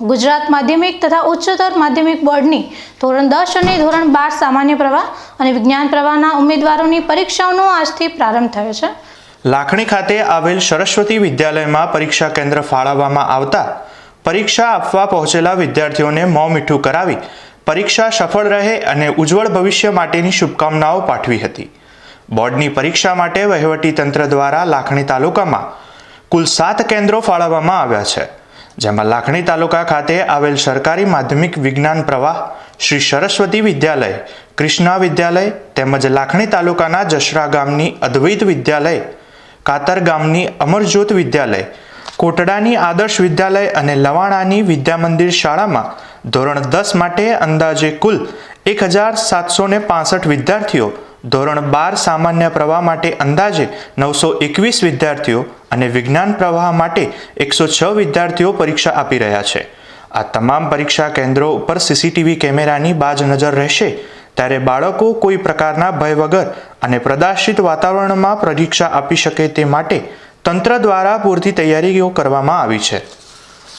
ગુજરાત માધ્યમિક તથા ઉચ્ચતર માધ્યમિક બોર્ડની ધોરણ દસ અને ધોરણ બાર સામાન્ય પ્રવાહ અને વિજ્ઞાન પ્રવાહના ઉમેદવારોની પરીક્ષાઓનો આજથી પ્રારંભ થયો છે. લાખણી ખાતે આવેલ સરસ્વતી વિદ્યાલયમાં પરીક્ષા કેન્દ્ર ફાળવવામાં આવતા પરીક્ષા આપવા પહોંચેલા વિદ્યાર્થીઓને મોં મીઠું કરાવી પરીક્ષા સફળ રહે અને ઉજ્જવળ ભવિષ્ય માટેની શુભકામનાઓ પાઠવી હતી. બોર્ડની પરીક્ષા માટે વહીવટી તંત્ર દ્વારા લાખણી તાલુકામાં કુલ સાત કેન્દ્રો ફાળવવામાં આવ્યા છે. જેમાં લાખણી તાલુકા ખાતે આવેલ સરકારી માધ્યમિક વિજ્ઞાન પ્રવાહ શ્રી સરસ્વતી વિદ્યાલય, કૃષ્ણા વિદ્યાલય તેમજ લાખણી તાલુકાના જસરા ગામની અદ્વૈત વિદ્યાલય, કાતર ગામની અમરજ્યોત વિદ્યાલય, કોટડાની આદર્શ વિદ્યાલય અને લવાણાની વિદ્યામંદિર શાળામાં ધોરણ દસ માટે અંદાજે કુલ એક હજાર સાતસો ને વિદ્યાર્થીઓ ધોરણ બાર સામાન્ય પ્રવાહ માટે અંદાજે નવસો એકવીસ વિદ્યાર્થીઓ અને વિજ્ઞાન પ્રવાહ માટે એકસો છ વિદ્યાર્થીઓ પરીક્ષા આપી રહ્યા છે. આ તમામ પરીક્ષા કેન્દ્રો ઉપર સીસીટીવી કેમેરાની બાજ નજર રહેશે. ત્યારે બાળકો કોઈ પ્રકારના ભય વગર અને પ્રદાશિત વાતાવરણમાં પરીક્ષા આપી શકે તે માટે તંત્ર દ્વારા પૂરતી તૈયારીઓ કરવામાં આવી છે.